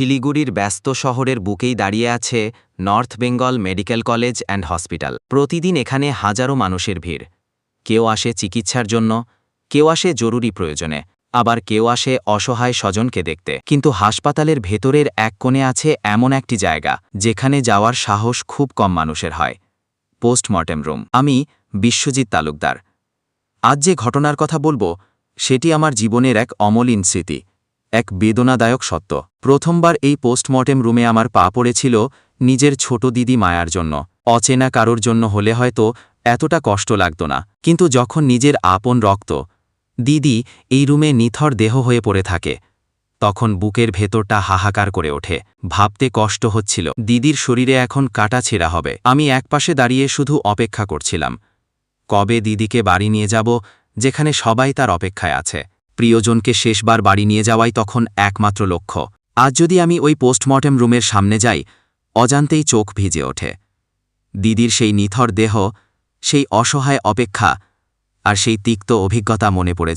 শিলিগুড়ির ব্যস্ত শহরের বুকেই দাঁড়িয়ে আছে North Bengal Medical College and Hospital. প্রতিদিন এখানে হাজারো মানুষের ভিড়। কেউ আসে চিকিৎসার জন্য, কেউ আসে জরুরি প্রয়োজনে, আবার কেউ আসে অসহায় স্বজনকে দেখতে। কিন্তু হাসপাতালের ভেতরের এক কোণে আছে এমন একটি জায়গা, যেখানে যাওয়ার সাহস খুব কম মানুষের হয়। Postmortem room. আমি বিশ্বজিৎ তালুকদার। আজ যে ঘটনার কথা বলব, সেটি আমার জীবনের এক অমলিন স্মৃতি। এক বেদনাদায়ক সত্য। প্রথমবার এই পোস্টমর্টেম রুমে আমার পা পড়েছিল নিজের ছোট দিদি মায়ার জন্য। অচেনা কারোর জন্য হলে হয়তো এতটা কষ্ট লাগত না। কিন্তু যখন নিজের আপন রক্ত, দিদি এই রুমে নিথর দেহ হয়ে পড়ে থাকে, তখন বুকের ভেতরটা হাহাকার করে ওঠে। ভাবতে কষ্ট হচ্ছিল, দিদির শরীরে এখন কাটা ছেঁড়া হবে। আমি একপাশে দাঁড়িয়ে শুধু অপেক্ষা করছিলাম, কবে দিদিকে বাড়ি নিয়ে যাব, যেখানে সবাই তার অপেক্ষায় আছে। প্রিয়জনকে শেষবার বাড়ি নিয়ে যাওয়াই তখন একমাত্র লক্ষ্য। আজ যদি আমি ওই পোস্টমর্টেম রুমের সামনে যাই, অজান্তেই চোখ ভিজে ওঠে। দিদির সেই নিথর দেহ, সেই অসহায় অপেক্ষা, আর সেই তিক্ত অভিজ্ঞতা মনে পড়ে।